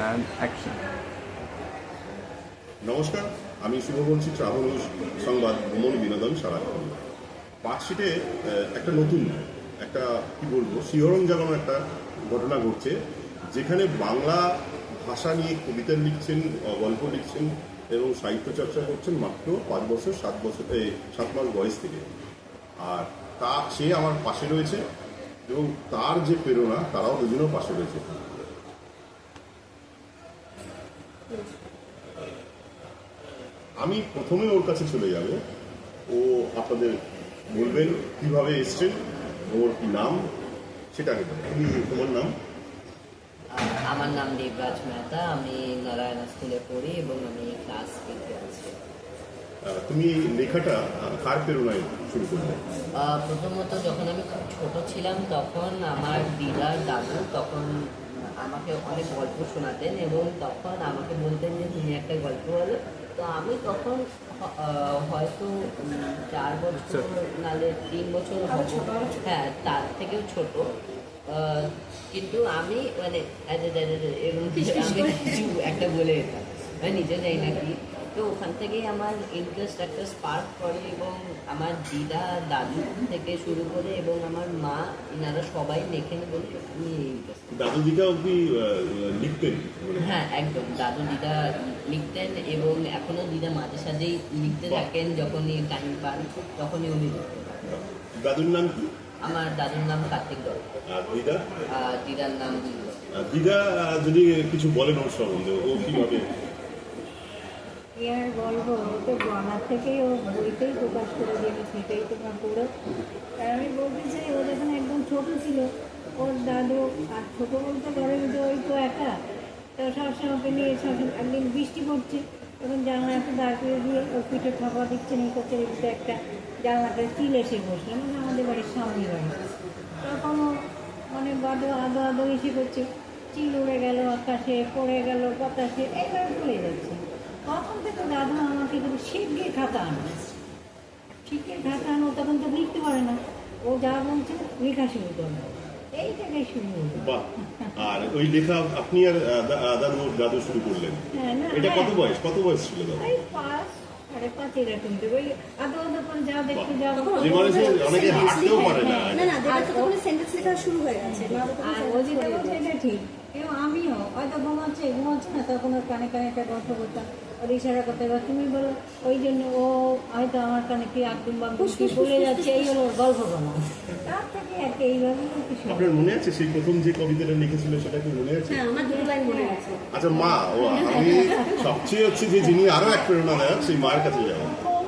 And action নমস্কার, আমি শুভবংশী travel সংবাদ ভ্রমণ বিনোদন সারাক্ষণ পার্কশিটে একটা নতুন, একটা, কি বলব, শিহরণ জাগানো একটা ঘটনা ঘটছে, যেখানে বাংলা ভাষা নিয়ে কবিতা লিখছেন গল্প লিখছেন এবং সাহিত্য চর্চা করছেন মাত্র পাঁচ বছর, সাত বছর সাত মাস বয়স থেকে। আর তা, সে আমার পাশে রয়েছে এবং তার যে প্রেরণা, তারাও দুজনেও পাশে রয়েছে। আমি প্রথমে ওর কাছে চলে যাব। ও আপনাদের বলবেন কীভাবে এসছেন ওর কি নাম সেটা আগে তুমি তোমার নাম? আমার নাম দেবরাজ মেহতা আমি নারায়ণ স্কুলে পড়ি এবং আমি ক্লাস আছি। তুমি লেখাটা কার প্রেরণায় শুরু করলে? প্রথমত যখন আমি খুব ছোট ছিলাম তখন আমার দিদার দাদু তখন আমাকে অনেক গল্প শোনাতেন এবং তখন আমাকে বলতেন যে তুমি একটা গল্প বলো। তো আমি তখন আহ, হয়তো চার বছর নালে তিন বছর। হ্যাঁ তার থেকেও ছোট। আহ, কিন্তু আমি মানে একটা বলে যেতাম নিজে যাই নাকি তো ওখান থেকেই আমার ইন্টারেস্ট একটা স্পার্ক করে এবং আমার দিদা দাদু থেকে শুরু করে এবং আমার মা এনারা সবাই লেখেন বলে আমি দাদু দিদা আহ, লিখতেন? হ্যাঁ একদম। দাদু দিদা লিখতেন এবং এখনও দিদা মাঝে সাঝেই লিখতে। থাকেন যখনই টাইম পান তখনই উনি দাদুর নাম কি? আমার দাদুর নাম কার্তিক দল আর দিদা? দিদার নাম দিদা যদি কিছু বলেন ওর সম্বন্ধে ও কীভাবে কি আর বলব? ও তো বলা থেকেই ও বইতেই প্রকাশ করে দিয়েছে, সেটাই তোমরা পড়ো আর আমি বলতে চাই ও যখন একদম ছোট ছিল। ওর দাদু আর ছোটো বলতে ঘরের ভিতরে ওই তো একা। তো সবসময় ওকে নিয়ে সবসময় একদিন বৃষ্টি পড়ছে। তখন জানলা একটা দাঁড় করে দিয়ে ওর পিঠে ঠাপা দিচ্ছে, নিয়ে করছে এদিকে একটা জানলাটা চিল এসে বসল মানে আমাদের বাড়ির সামনে বাড়ি। তখন মানে বাদো, আদো আদো এসে করছে। চিল উড়ে গেল, আকাশে পড়ে গেল, বাতাসে এইভাবে চলে যাচ্ছে। তখন থেকে দাদু আমাকে কিন্তু শিখে খাতা আনো শিখে খাতা আনো তখন তো লিখতে পারে না। ও যা বলছে লেখা শুরু করবে এই থেকে শুরু হলো। আর ওই লেখা আপনি আর দাদু দাদু শুরু করলেন। হ্যাঁ এটা কত হ্যাঁ। বয়স? কত বয়স ছিল দাদু পাঁচ হয়ে। আমিও হয়তো ঘুমাচ্ছে ঘুমাচ্ছে না তখন কানে কানে একটা গল্প করতাম ওর ইশারা করতে এবার তুমি বলো ওই জন্য ও হয়তো আমার কানে কি আকুম বা কি বলে যাচ্ছে এই হলো ওর গল্প বলা। তার থেকে আর কি এইভাবে কিছু আপনার মনে আছে সেই প্রথম যে কবিতাটা লিখেছিল সেটা কি মনে আছে? হ্যাঁ আমার দুটো লাইন মনে আছে। আচ্ছা মা ও আমি সবচেয়ে হচ্ছে যে যিনি আরও এক প্রেরণাদায়ক সেই মায়ের কাছে যাব।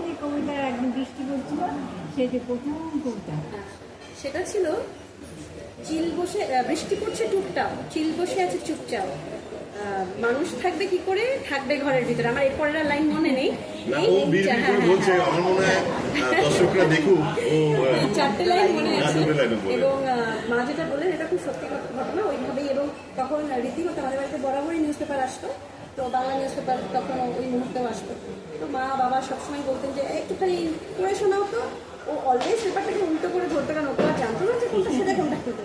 যে কবিতা একদিন বৃষ্টি প্রথম কবিতা। সেটা ছিল চিল বসে বৃষ্টি পড়ছে টুকটাক চিল বসে আছে চুপচাপ। মানুষ থাকবে কি করে? থাকবে ঘরের ভিতরে। আমার এরপরের আর লাইন মনে নেই। ও বীর করে বলছে। আমার মনে হয় দর্শকরা দেখুক ও চারটে লাইন মনে আছে। দুটো লাইনও বলে। এবং মা যেটা বললেন এটা খুব সত্যি ঘট- ঘটনা। ওইভাবেই এবং তখন রীতিমতো আমাদের বাড়িতে বরাবরই নিউজ পেপার আসতো। তো বাংলা নিউজ পেপার তখন ওই মুহূর্তেও আসতো। তো মা বাবা সবসময় বলতেন যে "এই, একটুখানি পড়ে শোনাও তো। ও অলওয়েজ পেপারটাকে উল্টো করে ধরতো কারণ ওকে জানতো না যে কোনটা সেটা কোনটা। কোনটা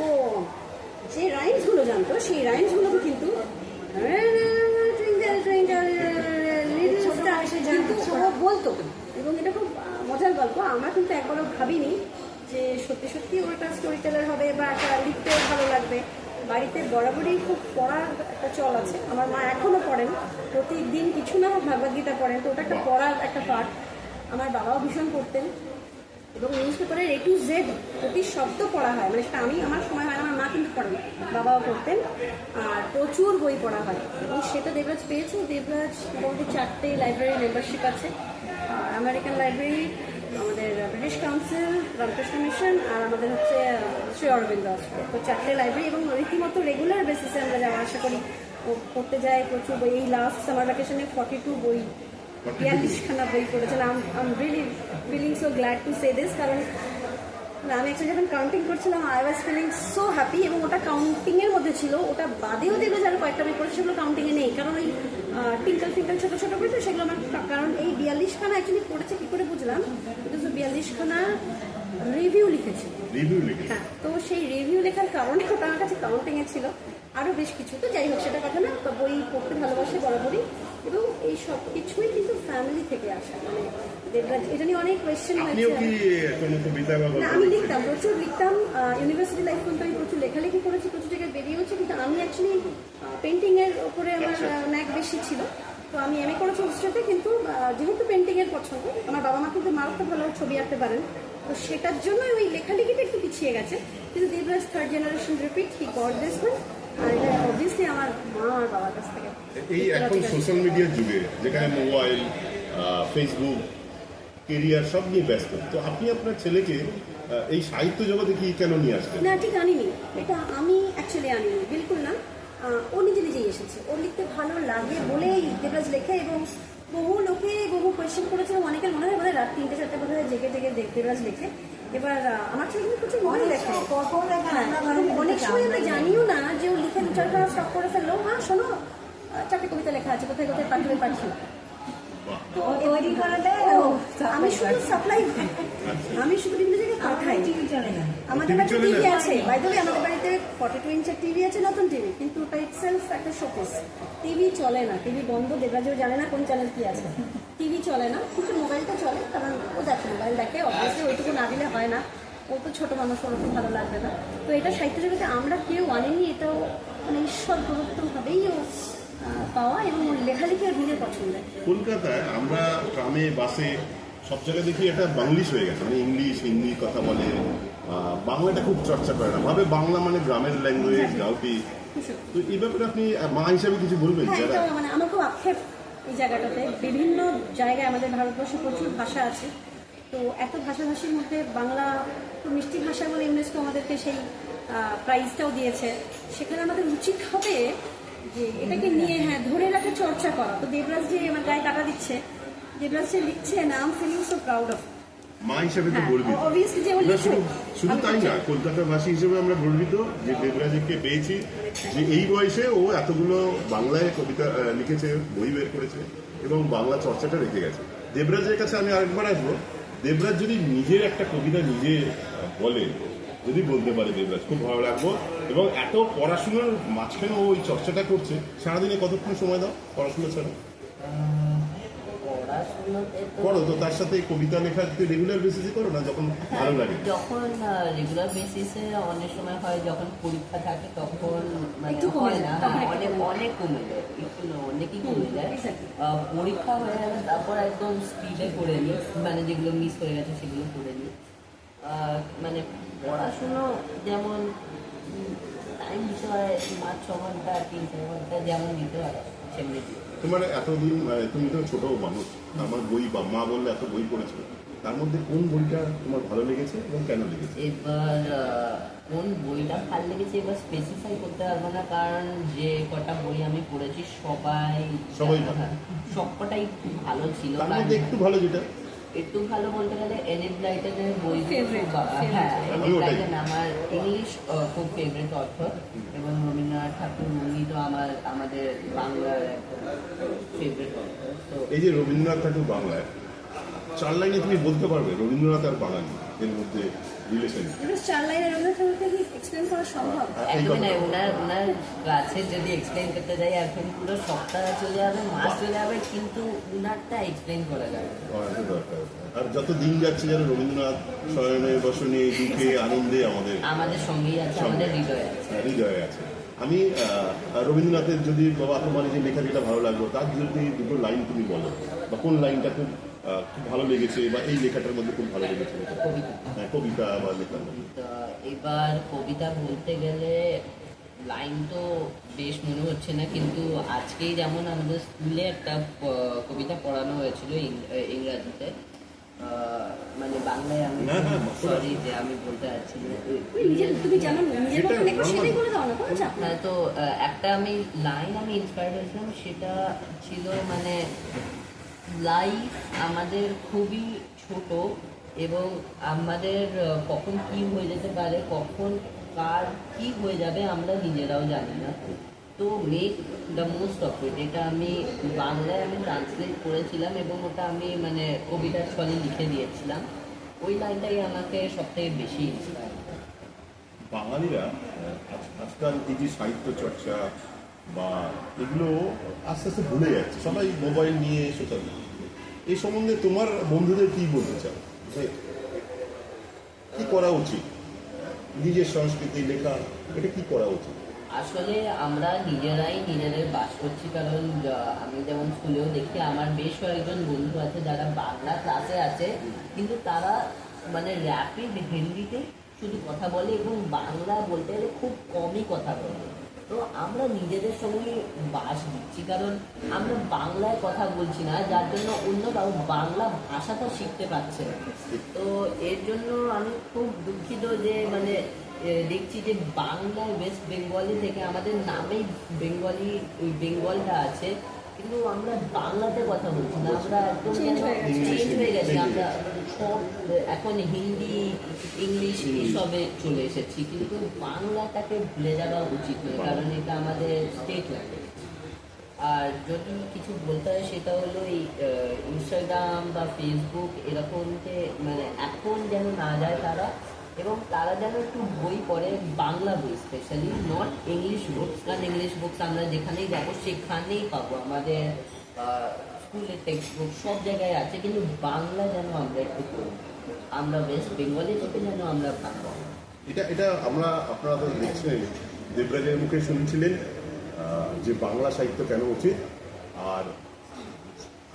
ও যে রাইমসগুলো জানতো সেই রাইমসগুলোকে কিন্তু ও বলতো এবং এটা খুব মজার গল্প আমরা কিন্তু একবারও ভাবিনি যে সত্যি সত্যি ও একটা স্টোরি টেলার হবে বা একটা লিখতে ভালো লাগবে বাড়িতে বরাবরই খুব পড়ার একটা চল আছে আমার মা এখনও পড়েন প্রতিদিন কিছু না হোক ভাগবত গীতা পড়েন তো ওটা একটা পড়ার একটা পার্ট আমার বাবাও ভীষণ পড়তেন এবং নিউজ পেপারের এ টু জেড প্রতি শব্দ পড়া হয়। মানে সেটা আমি, আমার সময় হয় আমার মা কিন্তু পড়েন বাবাও পড়তেন। আর প্রচুর বই পড়া হয়। এবং সেটা দেবরাজ পেয়েছে। দেবরাজ মোটামুটি চারটে লাইব্রেরি মেম্বারশিপ আছে। আর আমেরিকান লাইব্রেরি আমাদের ব্রিটিশ কাউন্সিল রামকৃষ্ণ মিশন আর আমাদের হচ্ছে শ্রী অরবিন্দ তো চারটে লাইব্রেরি এবং রীতিমতো রেগুলার বেসিসে আমরা যাওয়া আসা করি পড়তে যাই প্রচুর বই। এই লাস্ট সামার ভ্যাকেশনে ফর্টি টু বই বিয়াল্লিশখানা বই পড়েছিলাম I'm really feeling so glad to say this কারণ আমি অ্যাকচুয়ালি যখন কাউন্টিং করছিলাম I was feeling so happy এবং ওটা কাউন্টিং এর মধ্যে ছিল। ওটা বাদেও দেখবে যারা কয়েকটা বই পড়েছে সেগুলো কাউন্টিং এ নেই। কারণ ওই টিঙ্কল ফিঙ্কল ছোট ছোট করে তো সেগুলো আমার কারণ এই বিয়াল্লিশখানা অ্যাকচুয়ালি পড়েছে কি করে বুঝলাম? বিয়াল্লিশখানা রিভিউ লিখেছি। রিভিউ লিখে হ্যাঁ তো সেই রিভিউ লেখার কারণে ওটা আমার কাছে কাউন্টিং এ ছিল। আরও বেশ কিছু। তো যাই হোক সেটা কথা না বই পড়তে ভালোবাসে বরাবরই। এবং এই সব কিছুই কিন্তু ফ্যামিলি থেকে আসা মানে দেবরাজ এটা নিয়ে অনেক কোয়েশ্চেন না আমি লিখতাম প্রচুর লিখতাম ইউনিভার্সিটি লাইফ পর্যন্ত আমি প্রচুর লেখালেখি করেছি প্রচুর জায়গায় বেরিয়েওছি কিন্তু আমি অ্যাকচুয়ালি পেন্টিং এর উপরে আমার আচ্ছা। ন্যাক বেশি ছিল। তো আমি এমএ করেছি হিস্ট্রিতে কিন্তু যেহেতু পেন্টিং এর পছন্দ আমার বাবা মা কিন্তু মারাত্মক ভালো ছবি আঁকতে পারেন তো সেটার জন্য ওই লেখালেখিটা একটু পিছিয়ে গেছে। কিন্তু Debraj third generation repeat he got this আর এটা অবভিয়াসলি আমার মা আর বাবার কাছ থেকে। এই এখন সোশ্যাল মিডিয়ার যুগে যেখানে মোবাইল ফেসবুক কেরিয়ার সব নিয়ে ব্যস্ত তো আপনি আপনার ছেলেকে এই সাহিত্য জগতে কি কেন নিয়ে আসলেন? না ঠিক আনিনি। এটা আমি অ্যাকচুয়ালি আনিনি বিলকুল না। ও নিজে নিজেই এসেছে। ওর লিখতে ভালো লাগে বলেই দেবরাজ লেখে এবং বহু লোকে বহু কোয়েশ্চেন করেছে অনেকের মনে হয় বোধহয় রাত তিনটে চারটে বোধ হয় জেগে জেগে দেব- দেবরাজ লেখে। এবার আমার ছেলে কিন্তু প্রচুর মনে দেখে। হ্যাঁ, অনেক সময় আমরা জানিও না যে ও লিখে দু করে ফেলল। মা শোনো চারটে কবিতা লেখা আছে কোথায় কোথায় পাঠিয়ে পাঠিয়ে। করে দেয় আমি শুধু সাপ্লাই আমি শুধু বিভিন্ন জায়গায় পাঠাই। আমাদের বাড়িতে টিভি আছে। বাই দ্য আমাদের বাড়িতে ফর্টি টু ইঞ্চের টিভি আছে নতুন টিভি কিন্তু ওটা ইটসেলফ একটা শোকেস টিভি চলে না। টিভি বন্ধ দেবরাজও জানে না কোন চ্যানেল কি আছে। টিভি চলে না কিন্তু মোবাইলটা চলে কারণ ও দেখে মোবাইল দেখে অবভিয়াসলি ওইটুকু না দিলে হয় না। ও তো ছোটো মানুষ ওর ভালো লাগবে না। তো এটা সাহিত্য জগতে আমরা কেউ আনেনি এটাও মানে ঈশ্বর প্রদত্তভাবেই ও পাওয়া এবং ওর লেখালেখি ওর নিজের পছন্দের কলকাতায় আমরা ট্রামে বাসে সব জায়গায় দেখি এটা বাংলিশ হয়ে গেছে। মানে ইংলিশ হিন্দি কথা বলে বাংলাটা খুব চর্চা করে না। ভাবে বাংলা মানে গ্রামের ল্যাঙ্গুয়েজ গাউটি তো এই ব্যাপারে আপনি মা হিসাবে কিছু বলবেন হ্যাঁ যারা মানে আমার খুব আক্ষেপ এই জায়গাটাতে। বিভিন্ন জায়গায় আমাদের ভারতবর্ষে প্রচুর ভাষা আছে। তো এত ভাষাভাষীর মধ্যে বাংলা তো মিষ্টি ভাষা বলে ইউনেস্কো আমাদেরকে সেই প্রাইজটাও দিয়েছে। সেখানে আমাদের উচিত হবে যে এটাকে নিয়ে হ্যাঁ ধরে রাখা চর্চা করা। তো দেবরাজ যে আমার গায়ে কাটা দিচ্ছে, দেবরাজ যে লিখছে I am feeling so proud of মা হিসাবে তো হ্যাঁ, গর্বিত। না, শুধু শুধু তাই না চাই। কলকাতাবাসী হিসেবে আমরা গর্বিত যে দেবরাজকে পেয়েছি যে এই বয়সে ও এতগুলো বাংলায় কবিতা লিখেছে বই বের করেছে এবং বাংলা চর্চাটা রেখে গেছে। দেবরাজের কাছে আমি আরেকবার আসব। দেবরাজ যদি নিজের একটা কবিতা নিজে বলে যদি বলতে পারে দেবরাজ খুব ভালো লাগবো। এবং এত পড়াশোনার মাঝখানে ওই চর্চাটা করছে সারাদিনে কতক্ষণ সময় দাও পড়াশোনা ছাড়া? করো তো তার সাথে কবিতা লেখা রেগুলার বেসিসে করো না যখন ভালো লাগে? যখন রেগুলার বেসিসে অনেক সময় হয় যখন পরীক্ষা থাকে তখন মানে হয় না হ্যাঁ, অনেক কমে অনেক কমে যায় অনেকই কমে যায়। পরীক্ষা হয়ে গেলে তারপর একদম স্পিডে করে নিই মানে যেগুলো মিস হয়ে গেছে সেগুলো করে নিই। মানে পড়াশুনো যেমন টাইম দিতে হয় পাঁচ ছ ঘণ্টা তিন চার ঘণ্টা যেমন দিতে হয় সেমনি দিই। তোমার এতদিন মানে তুমি তো ছোট মানুষ আমার বই বা মা বললে এত বই পড়েছো তার মধ্যে কোন বইটা তোমার ভালো লেগেছে এবং কেন লেগেছে? এবার কোন বইটা ভালো লেগেছে এবার স্পেসিফাই করতে পারব না কারণ যে কটা বই আমি পড়েছি সবাই সবাই ভালো। হ্যাঁ, সবকটাই ভালো ছিল একটু ভালো যেটা? একটু ভালো বলতে গেলে এনিড ব্লাইটেনের বই হ্যাঁ আমার ইংলিশ খুব ফেভারিট অথর এবং রবীন্দ্রনাথ ঠাকুর উনি তো আমার আমাদের বাংলার ফেভারিট অথর তো এই যে রবীন্দ্রনাথ ঠাকুর বাংলায় চার লাইনে তুমি বলতে পারবে রবীন্দ্রনাথ আর বাঙালি এর মধ্যে চার লাইনের রবীন্দ্রনাথ ঠাকুরকে কি এক্সপ্লেন করা সম্ভব? একদমই কথা ওনার ওনার কাছে যদি এক্সপ্লেন করতে যাই এখন পুরো সপ্তাহ চলে যাবে মাস চলে যাবে কিন্তু ওনারটা এক্সপ্লেন করা যাবে। না। করাটা দরকার। আর যত দিন যাচ্ছে যেন রবীন্দ্রনাথ শয়নে বসনে দুঃখে আনন্দে আমাদের আমাদের সঙ্গেই আছে আমাদের হৃদয়ে আছে। হৃদয়ে আছে। আমি আহ, রবীন্দ্রনাথের যদি বাবা তোমার যে লেখা যেটা ভালো লাগল তার যদি দুটো লাইন তুমি বলো বা কোন লাইনটা খুব খুব ভালো লেগেছে বা এই লেখাটার মধ্যে খুব ভালো লেগেছে কবিতা হ্যাঁ, কবিতা বা লেখার মধ্যে। এবার কবিতা বলতে গেলে লাইন তো বেশ মনে হচ্ছে না কিন্তু আজকেই যেমন আমাদের স্কুলে একটা কবিতা পড়ানো হয়েছিল ইংরাজিতে। আহ, মানে বাংলায় আমি না, না, সরি যে আমি বলতে পারছি নেই। হ্যাঁ তো একটা আমি লাইন আমি ইন্সপায়ার্ড হয়েছিলাম সেটা ছিল মানে লাইফ আমাদের খুবই ছোট এবং আমাদের কখন কি হয়ে যেতে পারে, কখন কার কি হয়ে যাবে আমরা নিজেরাও জানি না। তো make the most of it এটা আমি বাংলায় আমি ট্রান্সলেট করেছিলাম এবং ওটা আমি মানে কবিতার ছলে লিখে দিয়েছিলাম। ওই লাইনটাই আমাকে সবথেকে বেশি ইন্সপায়ার বাঙালিরা আজকাল এই যে সাহিত্য চর্চা বা এগুলো আস্তে আস্তে ভুলে যাচ্ছে। সবাই মোবাইল নিয়ে সোশ্যাল এই সম্বন্ধে তোমার বন্ধুদের কি বলতে চাও? যে কি করা উচিত? নিজের সংস্কৃতি, লেখা, এটা কি করা উচিত? আসলে আমরা নিজেরাই নিজেদের বাস করছি, কারণ আমি যেমন স্কুলেও দেখি, আমার বেশ কয়েকজন বন্ধু আছে যারা বাংলা ক্লাসে আছে, কিন্তু তারা মানে র্যাপিড হিন্দিতে শুধু কথা বলে এবং বাংলা বলতে গেলে খুব কমই কথা বলে। তো আমরা নিজেদের সঙ্গে বাস দিচ্ছি, কারণ আমরা বাংলায় কথা বলছি না, যার জন্য অন্য কারও বাংলা ভাষাটা শিখতে পারছে। তো এর জন্য আমি খুব দুঃখিত যে মানে দেখছি যে বাংলায় ওয়েস্ট বেঙ্গলি থেকে আমাদের নামেই বেঙ্গলি বেঙ্গলটা আছে কিন্তু আমরা বাংলাতে কথা বলছি না আমরা একদম হয়ে গেছে। চেঞ্জ হয়ে গেছে আমরা সব এখন হিন্দি ইংলিশ এইসবে চলে এসেছি কিন্তু বাংলাটাকে ভুলে যাওয়া উচিত নয় কারণ এটা আমাদের স্টেট ল্যাঙ্গুয়েজ আর যদি কিছু বলতে হয় সেটা হলো এই ইনস্টাগ্রাম বা ফেসবুক এরকমতে মানে এখন যেন না যায় তারা এবং তারা যেন একটু বই পড়ে, বাংলা বই স্পেশালি নট ইংলিশ বুকস কারণ ইংলিশ বুকস আমরা যেখানেই যাব, সেখানেই পাবো। আমাদের স্কুলের টেক্সট বুক সব জায়গায় আছে, কিন্তু বাংলা যেন আমরা একটু পড়ি। আমরা ওয়েস্ট বেঙ্গলি থেকে যেন আমরা পাবো এটা এটা আমরা আপনারা তো দেখছিলেন দেবরাজের মুখে শুনছিলেন যে বাংলা সাহিত্য কেন উচিত। আর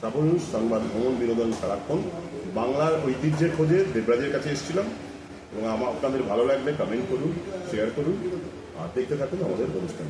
তারপর সংবাদ ভ্রমণ বিনোদন সারাক্ষণ, বাংলার ঐতিহ্যের খোঁজে দেবরাজের কাছে এসেছিলাম। এবং আমার আপনাদের ভালো লাগলে কমেন্ট করুন শেয়ার করুন আর দেখতে থাকুন আমাদের অনুষ্ঠান